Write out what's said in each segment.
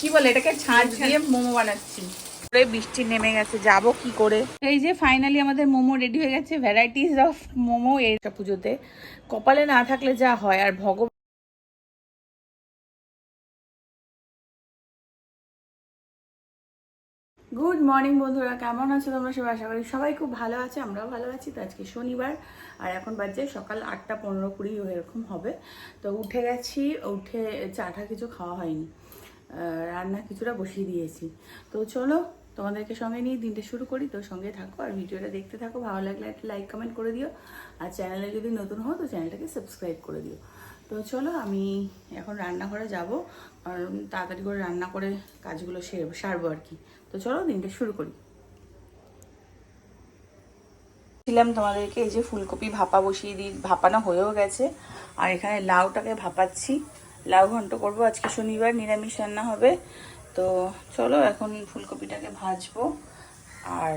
কি বলে এটাকে? ছাঁচ দিয়ে মোমো বানাচ্ছি। বৃষ্টি নেমে গেছে যাব কি করে? এই যে ফাইনালি আমাদের মোমো রেডি হয়ে গেছে ভ্যারাইটিস অফ মোমো এইটা পুজোতে কপালে না থাকলে যা হয় আর ভগবান গুড মর্নিং বন্ধুরা কেমন আছো তোমরা সবাই? আশা করি সবাই খুব ভালো আছে আমরাও ভালো আছি। তো আজকে শনিবার আর এখন বাজে সকাল আটটা পনেরো কুড়ি এরকম হবে। তো উঠে গেছি উঠে চাটা কিছু খাওয়া হয়নি। রান্না কিছুটা বসিয়ে দিয়েছি। তো চলো, তোমাদেরকে সঙ্গে নিয়ে দিনটা শুরু করি। তো সঙ্গে থাকো আর ভিডিওটা দেখতে থাকো। ভালো লাগলে একটা লাইক কমেন্ট করে দিও। আর চ্যানেলে যদি নতুন হও, তো চ্যানেলটাকে সাবস্ক্রাইব করে দিও। তো চলো, আমি এখন রান্নাঘরে যাব। আর তাড়াতাড়ি করে রান্না করে কাজগুলো সেরে, সারবো আর কি। তো চলো, দিনটা শুরু করি। ছিলাম তোমাদেরকে এই যে ফুলকপি ভাপা বসিয়ে দিই ভাপানো হয়েও গেছে। আর এখানে লাউটাকে ভাপাচ্ছি। লাউ ঘন্ট করব। আজকে শনিবার নিরামিষ রান্না হবে। তো চলো এখন ফুলকপিটাকে ভাজবো আর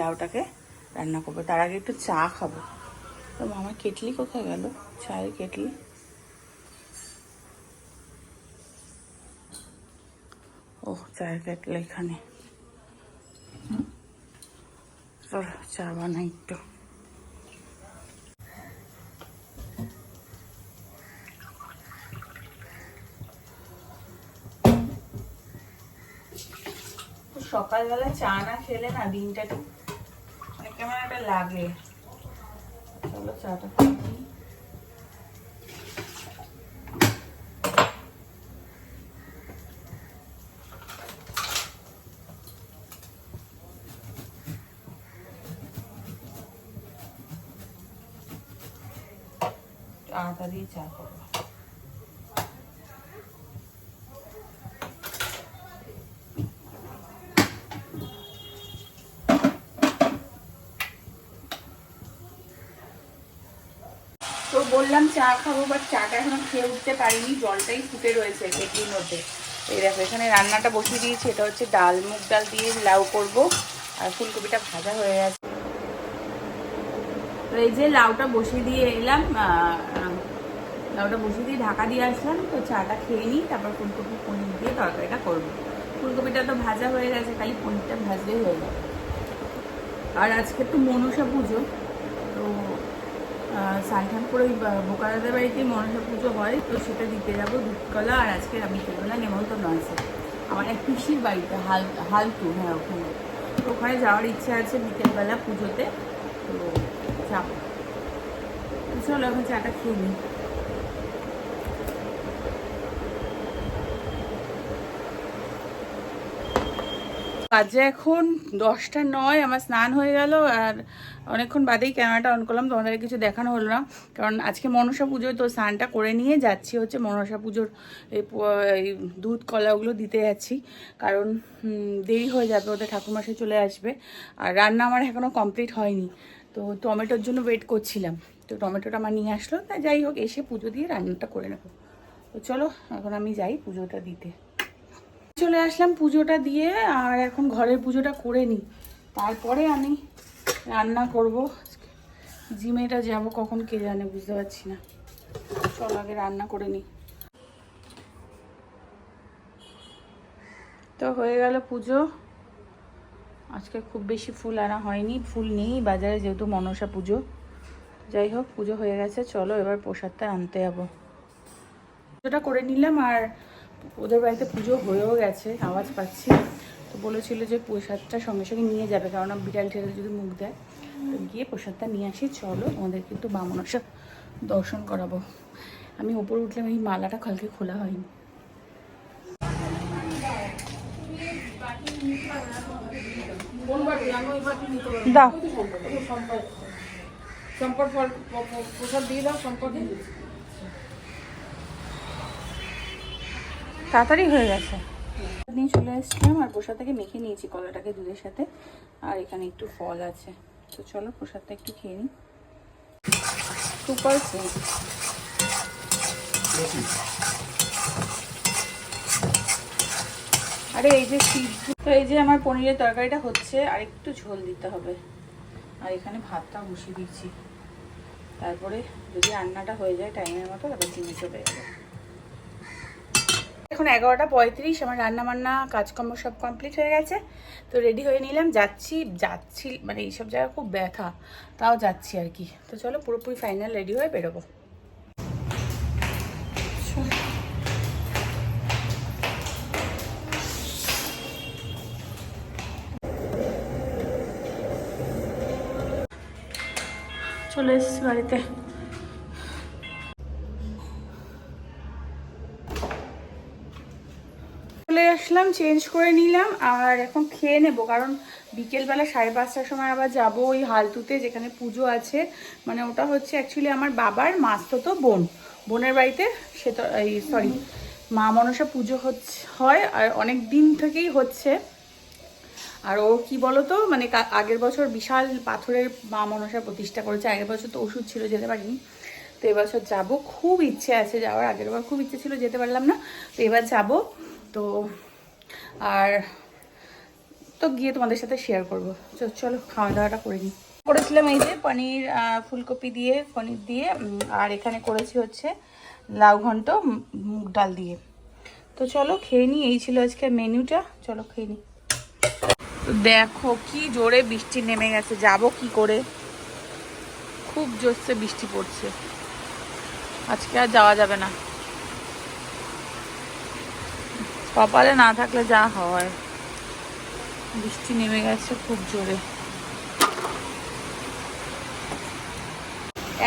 লাউটাকে রান্না করব। তার আগে একটু চা খাব। তো মামার কেটলি কোথায় গেল? চায়ের কেটলি। ও চায়ের কেটলি এখানে। চলো চা বানাই একটু। সকালবেলা চা না খেলে না দিনটা মানে কেমন একটা লাগে। চলো চাটা চা করব তো বললাম চা খাব বাট চাটা এখনও খেয়ে উঠতে পারিনি, জলটাই ফুটে রয়েছে কেটলির মধ্যে। এই দেখো, এখানে রান্নাটা বসিয়ে দিয়েছি, এটা হচ্ছে ডাল, মুগ ডাল দিয়ে লাউ করব, আর ফুলকপিটা ভাজা হয়ে গেছে। এই যে লাউটা বসিয়ে দিয়ে এলাম লাউটা বসিয়ে দিয়ে ঢাকা দিয়ে আসলাম, তো চাটা খেয়ে নিই, তারপর ফুলকপি পনির দিয়ে তরকারিটা করব। ফুলকপিটা তো ভাজা হয়ে গেছে, খালি পনিরটা ভাজলেই হয়ে যাবে। আর আজকে তো মনসা পুজো, তো সানঠান করে ওই বোকাদাদের বাড়িতে মনসা পুজো হয়, তো সেটা দিতে যাব দুধকলা, আর আজকে আমি বিকেলবেলা নেমন্তন্ন আছে। আমার এক পিসির বাড়িতে, হাল হালতু হ্যাঁ ওখানে। তো ওখানে যাওয়ার ইচ্ছা আছে বিকেলবেলা পুজোতে, তো যাব। চলো, এখন চাটা খেয়ে নিই। বাজে এখন দশটা নয়, আমার স্নান হয়ে গেল আর অনেকক্ষণ বাদেই ক্যামেরাটা অন করলাম, তোমাদের কিছু দেখানো হলো না। কারণ আজকে মনসা পুজোয় তো স্নানটা করে নিয়ে যাচ্ছি, হচ্ছে মনসা পুজোর এই দুধ কলা ওগুলো দিতে যাচ্ছি। কারণ দেরি হয়ে যাবে, ওদের ঠাকুরমাসে চলে আসবে। আর রান্না আমার এখনও কমপ্লিট হয়নি। তো টমেটোর জন্য ওয়েট করছিলাম। তো টমেটোটা আমার নিয়ে আসলো, তা যাই হোক, এসে পুজো দিয়ে রান্নাটা করে নেব। তো চলো, এখন আমি যাই পুজোটা দিতে। চলে আসলাম পুজোটা দিয়ে আর এখন ঘরের পুজোটা করে নিই। তারপরে আমি রান্না করব। জিমেটা যাব কখন কে জানে, বুঝতে পারছি না। চল আগে রান্না করে নিই। তো হয়ে গেল পুজো। আজকে খুব বেশি ফুল আনা হয়নি, ফুল নেই, বাজারে যেহেতু মনসা পুজো। যাই হোক, পুজো হয়ে গেছে, চলো এবার প্রসাদটা আনতে যাব। পুজোটা করে নিলাম আর ওদের বাড়িতে পুজো হয়েও গেছে, আওয়াজ পাচ্ছি। তো বলেছিল যে প্রসাদটা সঙ্গে সঙ্গে নিয়ে যাবে, কারণ বিড়াল ঠেলে যদি মুখ দেয়, তো গিয়ে প্রসাদটা নিয়ে আসি, চলো আমাদের কিন্তু বামনসা দর্শন করাবো। আমি ওপরে উঠলাম, এই মালাটা কালকে খোলা হয়নি। দাও। সম্পদ প্রসাদ দিয়ে দাও, সম্পদ তাড়াতাড়ি হয়ে গেছে। নিয়ে চলে এসেছিলাম আর প্রসাদটাকে মেখে নিয়েছি কলাটাকে দুধের সাথে। আর এখানে একটু ফল আছে। তো চলো প্রসাদটা একটু খেয়ে নিই। সুপার আরে এই যে তো এই যে আমার পনিরের তরকারিটা হচ্ছে, আর একটু ঝোল দিতে হবে। আর এখানে ভাতটা বসিয়ে দিচ্ছি। তারপরে যদি রান্নাটা হয়ে যায় টাইমের মতো, তারপর চিনি চলে যাবে। এখন এগারোটা পঁয়ত্রিশ, আমার রান্না বান্না কাজকর্ম সব কমপ্লিট হয়ে গেছে। তো রেডি হয়ে নিলাম, যাচ্ছি যাচ্ছি মানে এইসব জায়গা খুব ব্যথা, তাও যাচ্ছি আর কি। তো চলো পুরোপুরি ফাইনাল রেডি হয়ে বেরোবো। চলে এসেছি বাড়িতে। চলে আসলাম চেঞ্জ করে নিলাম আর এখন খেয়ে নেব। কারণ বিকেলবেলা সাড়ে পাঁচটার সময় আবার যাব ওই হালতুতে যেখানে পুজো আছে। মানে ওটা হচ্ছে অ্যাকচুয়ালি আমার বাবার মাস্ততো বোন। বোনের বাড়িতে সে তো, এই সরি মা মনসা পুজো হচ্ছে, হয় আর অনেক দিন থেকেই হচ্ছে। আর ও কি বলতো মানে আগের বছর বিশাল পাথরের মা মনসা প্রতিষ্ঠা করেছে। আগের বছর তো ওষুধ ছিল, যেতে পারিনি। তো এবছর যাব, খুব ইচ্ছে আছে যাওয়ার। আগের বার খুব ইচ্ছে ছিল, যেতে পারলাম না। তো এবার যাব। তো আর তো গিয়ে তোমাদের সাথে শেয়ার করব। চলো খাওয়া দাওয়াটা করে নিই। করেছিলাম এই যে পনির ফুলকপি দিয়ে, পনির দিয়ে আর এখানে করেছি হচ্ছে লাউ ঘন্ট মুগ ডাল দিয়ে। তো চলো, খেয়ে নিই। এই ছিল আজকে মেনুটা। চলো, খেয়ে নিই। তো দেখো, কি জোরে বৃষ্টি নেমে গেছে। যাব কি করে? খুব জোরসে বৃষ্টি পড়ছে। আজকে আর যাওয়া যাবে না। কপালে না থাকলে যা হয়। বৃষ্টি নেমে গেছে খুব জোরে।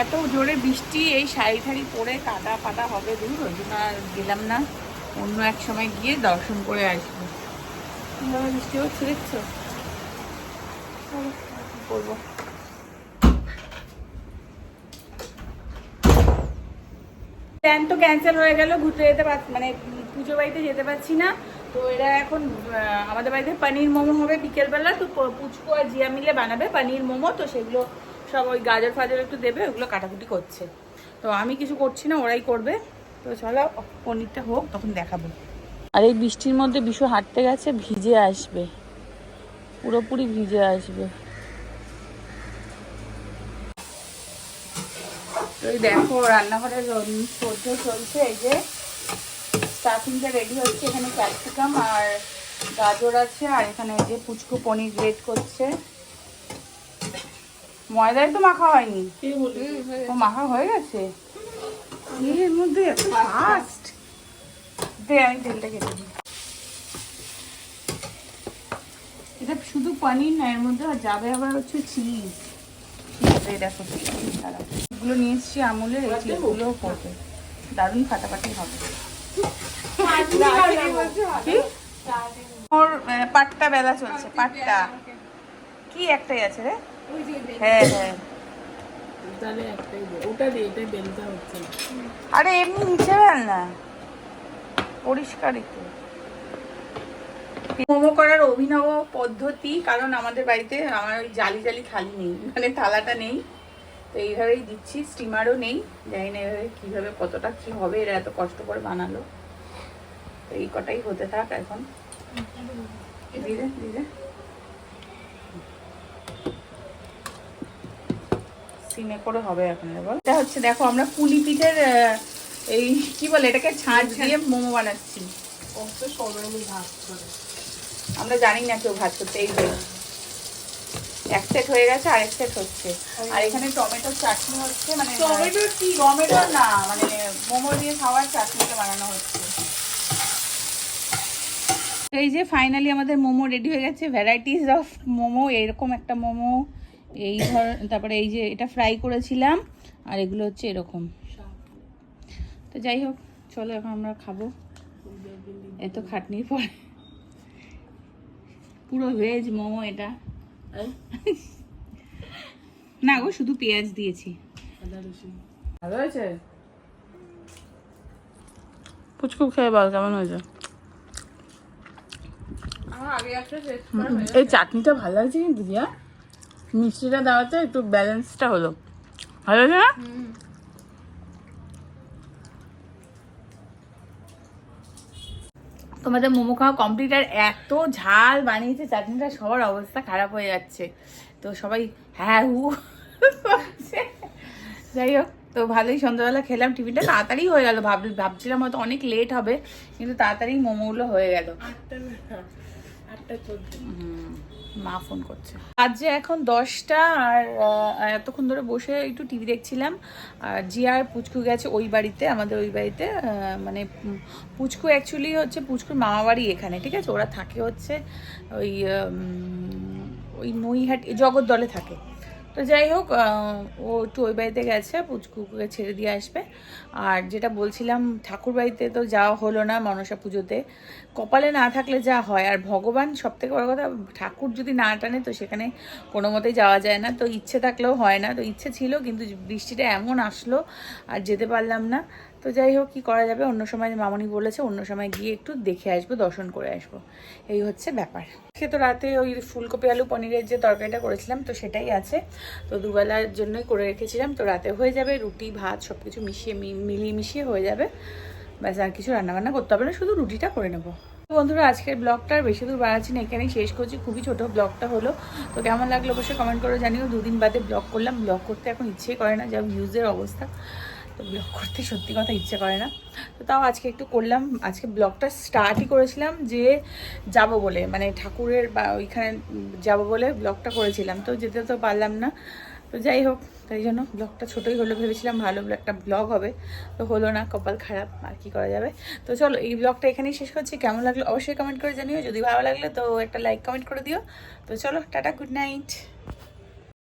এত জোরে বৃষ্টি, এই শাড়ি ঠাড়ি পরে কাদা পাতা হবে দূর, ওই জন্য আর গেলাম না। অন্য এক সময় গিয়ে দর্শন করে আসব। বৃষ্টি হচ্ছে দেখছ? করব? প্ল্যান তো ক্যান্সেল হয়ে গেল, ঘুরতে যেতে পার মানে পুজো বাড়িতে যেতে পারছি না। তো এরা এখন আমাদের বাড়িতে পনির মোমো হবে বিকেলবেলা। তো পুচকু আর জিয়া মিলে বানাবে পনির মোমো। তো সেগুলো সব ওই গাজর ফাজর একটু দেবে, ওগুলো কাটাকুটি করছে। তো আমি কিছু করছি না, ওরাই করবে। তো চলো, পনিরটা হোক, তখন দেখাবো। আর এই বৃষ্টির মধ্যে বিশু হাঁটতে গেছে, ভিজে আসবে। পুরোপুরি ভিজে আসবে। এই দেখো রান্নাঘরের সহ্য চলছে এই যে স্টাফিংটা রেডি হচ্ছে এখানে ক্যাপসিকাম আর গাজর আছে আর এখানে এই যে পুচকু পনির গ্রেট করছে। ময়দায় তো মাখা হয়নি? ও মাখা হয়ে গেছে? এর মধ্যে এত ফাস্ট দে আমি তেলটা কেটে দিই। এটা শুধু পনির না এর মধ্যে যাবে আবার হচ্ছে চিজ দেখো দাঁড়াও। নিয়ে এসেছি আমুলের এই চিজগুলোও পড়বে দারুণ ফাটাফাটি হবে। ওর পাট্টা বেলা চলছে পাট্টা। কি একটাই আছে রে? হ্যাঁ হ্যাঁ। আরে এমনি নিচে বেল না। পরিষ্কারই তো মোমো করার অভিনব পদ্ধতি কারণ আমাদের বাড়িতে আমার ওই জালি জালি থালি নেই। মানে থালাটা নেই। তো এইভাবেই দিচ্ছি। স্টিমারও নেই। জানি না এভাবে কীভাবে কতটা কী হবে এরা এত কষ্ট করে বানালো। তো এই কটাই হতে থাক এখন। দিদে দিদে সিমে করে হবে এখন এবার এটা হচ্ছে দেখো আমরা পুলি পিঠের এই কি বলে এটাকে ছাঁচ দিয়ে মোমো বানাচ্ছি। আমরা জানি না কেউ ভাত করতে এই এক সেট হয়ে গেছে আরেক সেট হচ্ছে। আর এখানে টমেটোর চাটনি হচ্ছে মানে টমেটোর কি? টমেটো না মানে মোমো দিয়ে খাওয়ার চাটনিটা বানানো হচ্ছে। এই যে ফাইনালি আমাদের মোমো রেডি হয়ে গেছে ভ্যারাইটিস অফ মোমো এরকম একটা মোমো। এই ধর তারপরে এই যে এটা ফ্রাই করেছিলাম আর এগুলো হচ্ছে এরকম। তো যাই হোক চলো এখন আমরা খাব। এত খাটনির পর। পুরো ভেজ মোমো এটা। না গো শুধু পেঁয়াজ দিয়েছি। ভালো হয়েছে? পুচকু খেয়ে বল কেমন হয়েছে? এই চাটনিটা ভালো লাগছে কিন্তু দিয়া মিষ্টিটা দেওয়াতে একটু ব্যালেন্সটা হলো। ভালো হয়েছে না? তোমাদের মোমো খাওয়া কমপ্লিট আর এত ঝাল বানিয়েছে চাটনিটা সবার অবস্থা খারাপ হয়ে যাচ্ছে। তো সবাই হ্যাঁ হু যাই হোক তো ভালোই সন্ধ্যাবেলা খেলাম টিফিনটা তাড়াতাড়ি হয়ে গেল। ভাব ভাবছিলাম হয়তো অনেক লেট হবে কিন্তু তাড়াতাড়ি মোমোগুলো হয়ে গেল। আটটা আটটা চোদ্দ। হুম, মা ফোন করছে। আজ যে এখন দশটা আর এতক্ষণ ধরে বসে একটু টিভি দেখছিলাম। আর জিয়ার পুচকু গেছে ওই বাড়িতে, আমাদের ওই বাড়িতে মানে পুচকু অ্যাকচুয়ালি হচ্ছে পুচকুর মামা বাড়ি এখানে, ঠিক আছে? ওরা থাকে হচ্ছে ওই ওই নৈহাটি দলে থাকে। তো যাই হোক ও একটু ওই বাড়িতে গেছে, পুচকুকে ছেড়ে দিয়ে আসবে। আর যেটা বলছিলাম, ঠাকুর বাড়িতে তো যাওয়া হলো না মনসা পুজোতে। কপালে না থাকলে যা হয়, আর ভগবান সব থেকে বড় কথা, ঠাকুর যদি না টানে তো সেখানে কোনো মতেই যাওয়া যায় না। তো ইচ্ছে থাকলেও হয় না, তো ইচ্ছে ছিল, কিন্তু বৃষ্টিটা এমন আসলো, আর যেতে পারলাম না। তো যাই হোক, কী করা যাবে? অন্য সময় মামনি বলেছে, অন্য সময় গিয়ে একটু দেখে আসব, দর্শন করে আসব। এই হচ্ছে ব্যাপার। সে তো রাতে ওই ফুলকপি, আলু, পনিরের যে তরকারিটা করেছিলাম, তো সেটাই আছে। তো দুবেলার জন্যই করে রেখেছিলাম। তো রাতে হয়ে যাবে, রুটি, ভাত সব কিছু মিশিয়ে মিলিয়ে মিশিয়ে হয়ে যাবে। ব্যাস, আর কিছু রান্নাবান্না করতে হবে না, শুধু রুটিটা করে নেব। তো বন্ধুরা, আজকের ব্লগটা বেশি দূর বাড়াচ্ছি না, এখানেই শেষ করছি। খুবই ছোট ব্লগটা হলো। তো কেমন লাগল অবশ্যই কমেন্ট করে জানিও। দুদিন বাদে ব্লগ করলাম। ব্লগ করতে এখন ইচ্ছে করে না যা ভিউজের অবস্থা। তো ব্লগ করতে সত্যি কথা ইচ্ছে করে না। তো তাও আজকে একটু করলাম। আজকে ব্লগটা স্টার্টই করেছিলাম যে যাব বলে মানে ঠাকুরের বা ওইখানে যাব বলে ব্লগটা করেছিলাম। তো যেতে তো পারলাম না। তো যাই হোক, তাই জন্য ব্লগটা ছোটোই হলো ভেবেছিলাম ভালো একটা ব্লগ হবে। তো হলো না, কপাল খারাপ, আর কি করা যাবে? তো চলো, এই ব্লগটা এখানেই শেষ করছি। কেমন লাগল অবশ্যই কমেন্ট করে জানিও। যদি ভালো লাগলে তো একটা লাইক কমেন্ট করে দিও। তো চলো, টাটা গুড নাইট